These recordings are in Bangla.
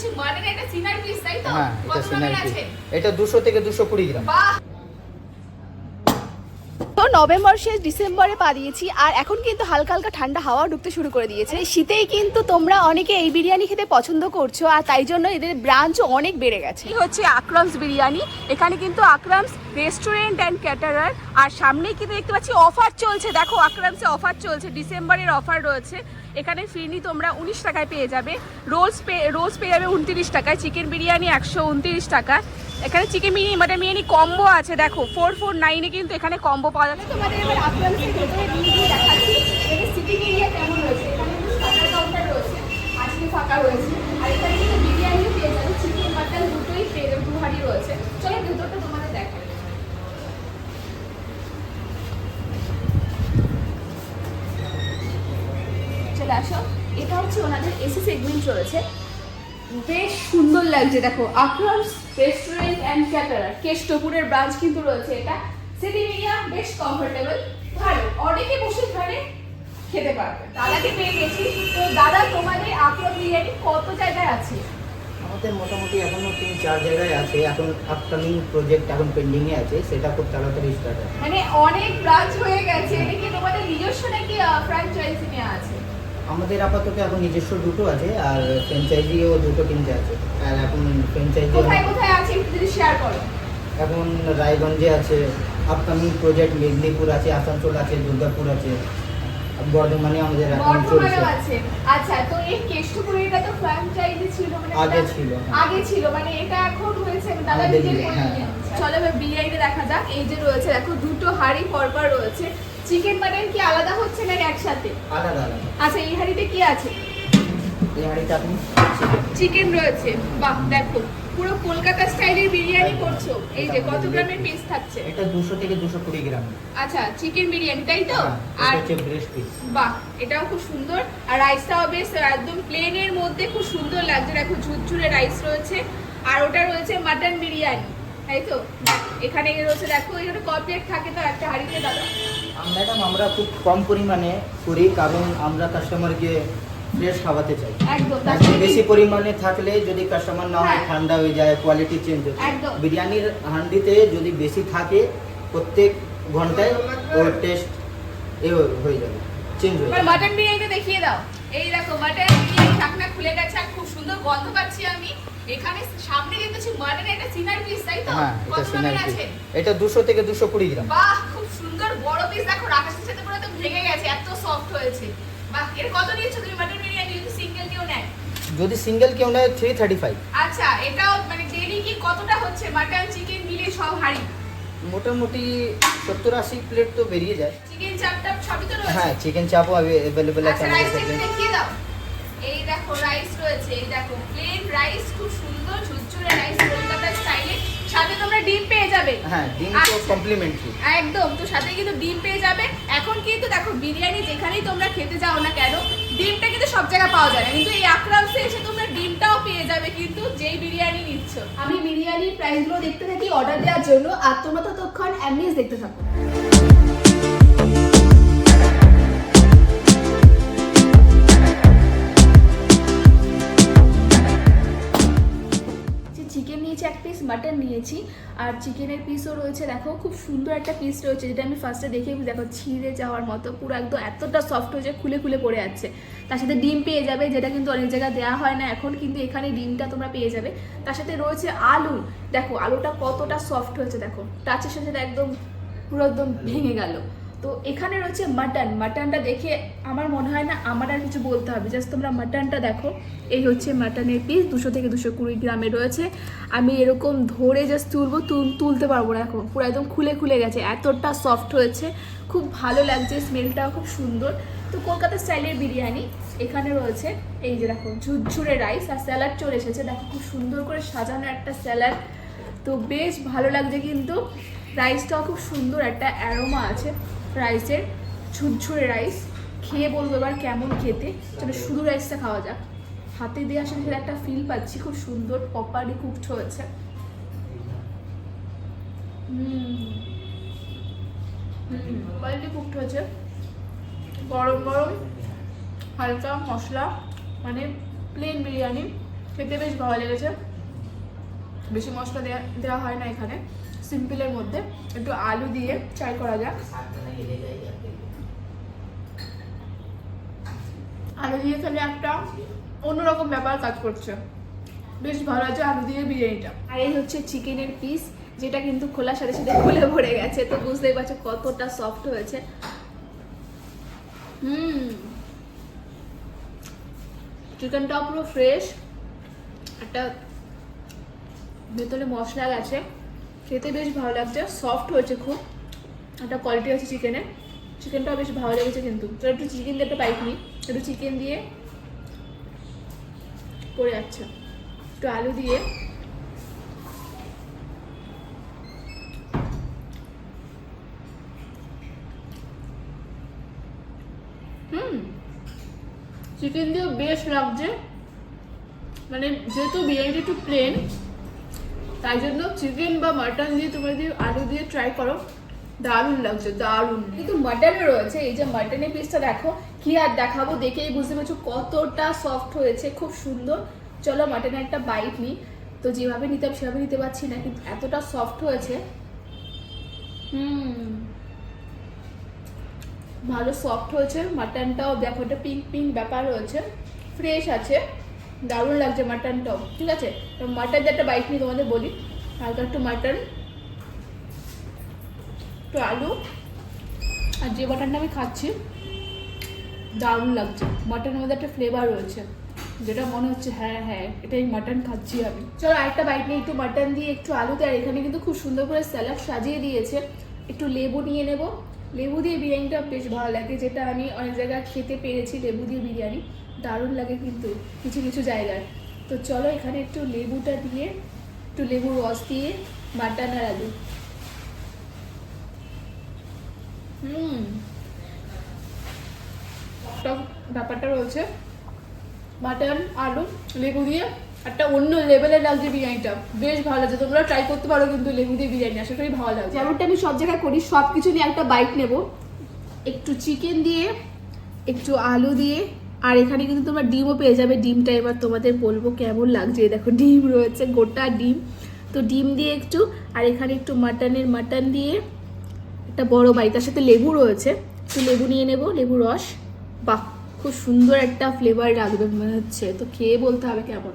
দেখছি মাটন একটা সিনার পিস তাই তো? হ্যাঁ এটা সিনার পিস এটা দুশো থেকে দুশো কুড়ি গ্রাম। বাহ! তো নভেম্বর শেষ ডিসেম্বরে পা দিয়েছি, আর এখন কিন্তু হালকা হালকা ঠান্ডা হাওয়া ঢুকতে শুরু করে দিয়েছে। শীতেই কিন্তু তোমরা অনেকে এই বিরিয়ানি খেতে পছন্দ করছ, আর তাই জন্য এদের ব্রাঞ্চও অনেক বেড়ে গেছে। হচ্ছে আক্রামস বিরিয়ানি। এখানে কিন্তু আক্রামস রেস্টুরেন্ট অ্যান্ড ক্যাটারার আর সামনেই কিন্তু দেখতে পাচ্ছি অফার চলছে। দেখো, আক্রামসে অফার চলছে, ডিসেম্বরের অফার রয়েছে। এখানে ফিরনি তোমরা উনিশ টাকায় পেয়ে যাবে। রোলস পে, রোলস পেয়ে যাবে উনত্রিশ টাকায়। চিকেন বিরিয়ানি একশো উনত্রিশ টাকা। এখানে chicken mini mutton biryani combo আছে, দেখো। ফোর ফোর নাইনে কিন্তু এখানে কম্বো পাওয়া যাবে চিকেন মাটন দুটোই রয়েছে। চলো এটা হচ্ছে ওনাদের এসি সেগমেন্ট রয়েছে। বেশ সুন্দর লাগছে, দেখো। আক্রামস রেস্টুরেন্ট অ্যান্ড ক্যাটারার কেষ্টপুরের ব্রাঞ্চ কিন্তু রয়েছে এটা। সিটিং এরিয়া বেশ কমফোর্টেবল ভালো অনেকে বসে এখানে খেতে পারবে। দাদাকে পেয়ে গেছি। তো দাদা তোমাদের আক্রম বিরিয়ানি কত জায়গায় আছে? আমাদের মোটামুটি এখনও তিন চার জায়গায় আছে। এখন আপকামিং প্রজেক্ট এখন পেন্ডিং এ আছে। সেটা খুব তাড়াতাড়ি স্টার্ট হবে। মানে অনেক ব্রাঞ্চ হয়ে গেছে। এটা কি তোমাদের নিজস্ব নাকি ফ্র্যাঞ্চাইজি নেওয়া আছে? আমাদের আপাতত এখন নিজস্ব দুটো আছে আর ফ্র্যাঞ্চাইজিও দুটো কিনতে আছে। আর এখন ফ্র্যাঞ্চাইজি কোথায় কোথায় আছে একটু যদি শেয়ার করো? এখন রায়গঞ্জে আছে আপকামিং প্রজেক্ট মেদিনীপুর আছে আসানসোল আছে দুর্গাপুর আছে বর্ধমানে আমাদের এখন চলছে। আচ্ছা তো এই কেষ্টপুরে এটা তো ফ্র্যাঞ্চাইজি ছিল মানে আগে ছিল, হ্যাঁ। আগে ছিল মানে এটা এখন হয়েছে দাদা নিজের নিজে, করে হ্যাঁ। চলো এবার বিরিয়ানিটা দেখা যাক। এই যে রয়েছে দেখো দুটো হাড়ি পরপর রয়েছে। চিকেন মাটন কি আলাদা হচ্ছে না একসাথে? আলাদা আলাদা। আচ্ছা এই হাঁড়িতে কি আছে? এই হাঁড়িটা আপনি? চিকেন রয়েছে। বাহ দেখো পুরো কলকাতা স্টাইলের বিরিয়ানি করছ। এই যে কত গ্রামের পিস থাকছে? এটা দুশো থেকে দুশো কুড়ি গ্রাম। আচ্ছা চিকেন বিরিয়ানি তাই তো? হ্যাঁ, এটা আর হচ্ছে ব্রেস্ট পিস বাহ এটাও খুব সুন্দর। আর রাইসটাও বেশ একদম প্লেনের মধ্যে খুব সুন্দর লাগছে। দেখো ঝুরঝুরে রাইস রয়েছে। আর ওটা রয়েছে মাটন বিরিয়ানি তাই তো? এখানে রয়েছে দেখো এখানে ক প্লেট থাকে তো একটা হাঁড়িতে দাদা। ম্যাডাম আমরা খুব কম পরিমাণে করি কারণ আমরা কাস্টমারকে ফ্রেশ খাওয়াতে চাই। একদম সাথে বেশি পরিমাণে থাকলে যদি কাস্টমার না হয় হ্যাঁ। ঠান্ডা হয়ে যায় কোয়ালিটি চেঞ্জ হয়। বিরিয়ানির হান্ডিতে যদি বেশি থাকে প্রত্যেক ঘন্টায় ওর টেস্ট এ হয়ে যাবে চেঞ্জ হয়ে যাবে। মাটন বিরিয়ানিটা দেখিয়ে দাও। এই দেখো মাটন বিরিয়ানি ঢাকনা খুলে গেছে আর খুব সুন্দর গন্ধ পাচ্ছি আমি। এখানে সামনে দেখতেছি মাটন একটা সিনার পিস তাই তো? হ্যাঁ এটা কত সিনারি পিস আছে? এটা দুশো থেকে দুশো কুড়ি গ্রাম। বাহ সুন্দর বড় পিস দেখো রাখাসের সাথে পুরো একদম ভেঙে গেছে এত সফট হয়েছে। বাহ এর কত নিচ্ছ তুমি? মাটন বিরিয়ানি যদি সিঙ্গেল কেউ নেয়। যদি সিঙ্গেল কেউ নেয় থ্রি থার্টি ফাইভ আচ্ছা এটাও মানে ডেলি কি কতটা হচ্ছে? মাটন চিকেন মিলে সব হাড়ি? মোটামুটি সত্তর আশি প্লেট তো বেরিয়ে যায়। চিকেন চাপটা সবই তো রয়েছে? হ্যাঁ চিকেন চাপও অ্যাভেলেবেল আছে আচ্ছা আমাদের কাছে দেখিয়ে দাও। এই দেখো রাইস রয়েছে এই দেখো প্লেন রাইস খুব সুন্দর ঝুরঝুরে রাইস কলকাতা স্টাইলে যাবে? হ্যাঁ ডিম তো আচ্ছা। কমপ্লিমেন্টারি একদম তো সাথে কিন্তু ডিম পেয়ে যাবে। এখন কিন্তু দেখো বিরিয়ানি যেখানেই তোমরা খেতে যাও না কেন ডিমটা কিন্তু সব জায়গায় পাওয়া যায় না। কিন্তু এই আক্রামসে এসে তোমরা ডিমটাও পেয়ে যাবে কিন্তু যেই বিরিয়ানি নিচ্ছ। আমি বিরিয়ানির প্রাইসগুলো দেখতে থাকি অর্ডার দেওয়ার জন্য আর তোমরা ততক্ষণ অ্যামিউজ দেখতে থাকো। মাটন নিয়েছি। আর চিকেনের পিসও রয়েছে। দেখো, খুব সুন্দর একটা পিস রয়েছে, যেটা আমি ফার্স্টে দেখে দেখো, ছিঁড়ে যাওয়ার মতো, পুরো একদম এতটা সফট হয়েছে খুলে খুলে পড়ে যাচ্ছে। তার সাথে ডিম পেয়ে যাবে, যেটা কিন্তু অনেক জায়গায় দেওয়া হয় না। এখন কিন্তু এখানে ডিমটা তোমরা পেয়ে যাবে। তার সাথে রয়েছে আলু। দেখো, আলুটা কতটা সফট হয়েছে, দেখো। টাচের সাথে একদম পুরো একদম ভেঙে গেল। তো এখানে রয়েছে মাটন। মাটনটা দেখে আমার মনে হয় না আমার আর কিছু বলতে হবে। জাস্ট তোমরা মাটনটা দেখো। এই হচ্ছে মাটনের পিস দুশো থেকে দুশো কুড়ি গ্রামে রয়েছে। আমি এরকম ধরে জাস্ট তুলবো, তুল- তুলতে পারব না এখন। পুরো একদম খুলে খুলে গেছে। এতটা সফট হয়েছে। খুব ভালো লাগছে স্মেলটাও খুব সুন্দর। তো কলকাতা স্টাইলের বিরিয়ানি। এখানে রয়েছে এই যে দেখো, ঝুরঝুরে রাইস আর স্যালাড চলে এসেছে। দেখো খুব সুন্দর করে সাজানো একটা স্যালাড তো বেশ ভালো লাগছে কিন্তু। রাইসটাও খুব সুন্দর একটা অ্যারোমা আছে। রাইসের ঝুরঝুরে রাইস। খেয়ে বলব এবার কেমন খেতে। চলো শুধু রাইসটা খাওয়া যাক। হাতে দিয়ে আসলে সেটা একটা ফিল পাচ্ছি, খুব সুন্দর প্রপারলি কুকড হয়েছে। কোয়ালিটি কুকড হয়েছে। গরম গরম, হালকা মশলা মানে প্লেন বিরিয়ানি। খেতে বেশ ভালো লেগেছে। বেশি মশলা দেওয়া দেওয়া হয় না এখানে। সিম্পলের মধ্যে একটু আলু দিয়ে ট্রাই করা যাক। আলু দিয়ে খেলে একটা অন্যরকম ব্যাপার কাজ করছে। বেশ ভালো আছে আলু দিয়ে বিরিয়ানিটা। আর এই হচ্ছে চিকেনের পিস যেটা কিন্তু খোলার সাথে সাথে খুলে ভরে গেছে, তো বুঝতেই পারছ কতটা সফট হয়েছে। হুম। চিকেনটাও পুরো ফ্রেশ একটা ভেতরে মশলা গেছে। খেতে বেশ ভালো লাগছে সফট হয়েছে খুব। একটা কোয়ালিটি আছে চিকেনের চিকেনটাও বেশ ভালো লেগেছে কিন্তু। একটু চিকেন দিয়ে একটা বাইক নিই। একটু চিকেন দিয়ে পড়ে যাচ্ছে। একটু আলু দিয়ে। হুম। চিকেন দিয়েও বেশ লাগছে। মানে যেহেতু বিরিয়ানিটা একটু প্লেন তাই জন্য চিকেন বা মাটন দিয়ে তোমরা যদি আলু দিয়ে ট্রাই করো, দারুণ লাগছে, দারুণ। কিন্তু মাটনও রয়েছে, এই যে মাটনের পিসটা দেখো, কি আর দেখাবো দেখেই বুঝতে পারছ কতটা সফট হয়েছে, খুব সুন্দর। চলো মাটনের একটা বাইট নিই। তো যেভাবে নিতাম সেভাবে নিতে পারছি না, কিন্তু এতটা সফট হয়েছে। হুম। ভালো সফট হয়েছে মাটনটাও দেখো একটা পিঙ্ক পিঙ্ক ব্যাপার রয়েছে। ফ্রেশ আছে। দারুণ লাগছে মাটনটাও ঠিক আছে? তো মাটন একটা বাইক নিয়ে তোমাদের বলি। হালকা একটু মাটন একটু আলু, আর যে মাটনটা আমি খাচ্ছি, দারুণ লাগছে। মাটনের মধ্যে একটা ফ্লেভার রয়েছে, যেটা মনে হচ্ছে হ্যাঁ হ্যাঁ এটাই মাটন খাচ্ছি আমি। চলো আরেকটা বাইক নিয়ে একটু মাটন দিয়ে একটু আলু দিয়ে, আর এখানে কিন্তু খুব সুন্দর করে স্যালাড সাজিয়ে দিয়েছে। একটু লেবু নিয়ে নেব লেবু দিয়ে বিরিয়ানিটা বেশ ভালো লাগে, যেটা আমি অনেক জায়গায় খেতে পেরেছি লেবু দিয়ে বিরিয়ানি। দারুণ লাগে কিন্তু কিছু কিছু জায়গায়। তো চলো এখানে একটু লেবুটা দিয়ে, একটু লেবুর রস দিয়ে মাটন আর আলু হুম। ব্যাপারটা রয়েছে মাটন আলু, লেবু দিয়ে একটা অন্য লেভেলের লাগছে বিরিয়ানিটা। বেশ ভালো লাগছে। তোমরা ট্রাই করতে পারো কিন্তু লেবু দিয়ে বিরিয়ানি। আশা করি ভালো লাগছে যেমনটা আমি সব জায়গায় করি সব কিছু নিয়ে একটা বাইট নেব। একটু চিকেন দিয়ে, একটু আলু দিয়ে, আর এখানে কিন্তু তোমরা ডিমও পেয়ে যাবে। ডিমটা এবার তোমাদের বলব কেমন লাগছে। দেখো, ডিম রয়েছে, গোটা ডিম। তো ডিম দিয়ে একটু, আর এখানে একটু মাটনের মাটন দিয়ে একটা বড় বাড়ি তার সাথে লেবু রয়েছে। একটু লেবু নিয়ে নেব, লেবু রস। বাহ, খুব সুন্দর একটা ফ্লেভার লাগবে মনে হচ্ছে। তো খেয়ে বলতে হবে কেমন।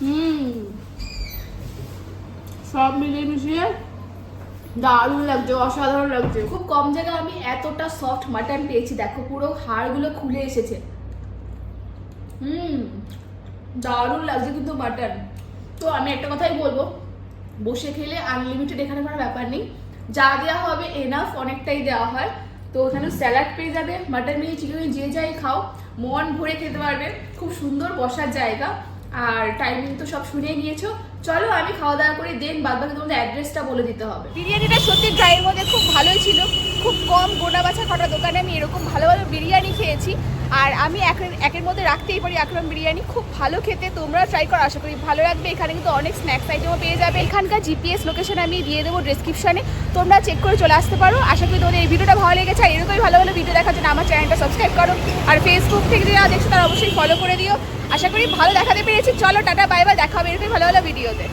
হুম। সব মিলিয়ে মিশিয়ে দারুণ লাগছে, অসাধারণ লাগছে। খুব কম জায়গায় আমি এতটা সফট মাটন পেয়েছি, দেখো পুরো হাড়গুলো খুলে এসেছে। হুম, দারুণ লাগছে কিন্তু মাটন তো আমি একটা কথাই বলব, বসে খেলে আনলিমিটেড এখানে কোনো ব্যাপার নেই। যা দেওয়া হবে এনাফ অনেকটাই দেওয়া হয়। তো ওখানে স্যালাড পেয়ে যাবে মাটন মিলি চিকেন যে যাই খাও, মন ভরে খেতে পারবে। খুব সুন্দর বসার জায়গা। আর টাইমিং তো সব শুনে নিয়েছো। চলো আমি খাওয়া দাওয়া করে দেন বাদ বাকি তোমাদের অ্যাড্রেসটা বলে দিতে হবে। বিরিয়ানিটা সত্যি ড্রাইয়ের মধ্যে খুব ভালোই ছিল। খুব কম গোটা বাছা কটা দোকানে আমি এরকম ভালো ভালো বিরিয়ানি খেয়েছি। আর আমি একের একের মধ্যে রাখতেই পারি আকরাম বিরিয়ানি। খুব ভালো খেতে তোমরা ট্রাই করো, আশা করি ভালো লাগবে। এখানে কিন্তু অনেক স্ন্যাক্স আইটেমও পেয়ে যাবে। এখানকার জিপিএস লোকেশন আমি দিয়ে দেবো ডিসক্রিপশনে তোমরা চেক করে চলে আসতে পারো। আশা করি তোমাদের এই ভিডিওটা ভালো লেগেছে। আর এরকমই ভালো ভালো ভিডিও দেখার জন্য আমার চ্যানেলটা সাবস্ক্রাইব করো। আর ফেসবুক থেকে যারা দেখছ, তারা অবশ্যই ফলো করে দিও। আশা করি ভালো দেখাতে পেরেছি। চলো, টাটা বাই বাই দেখা হবে এরকমই ভালো ভালো ভিডিওতে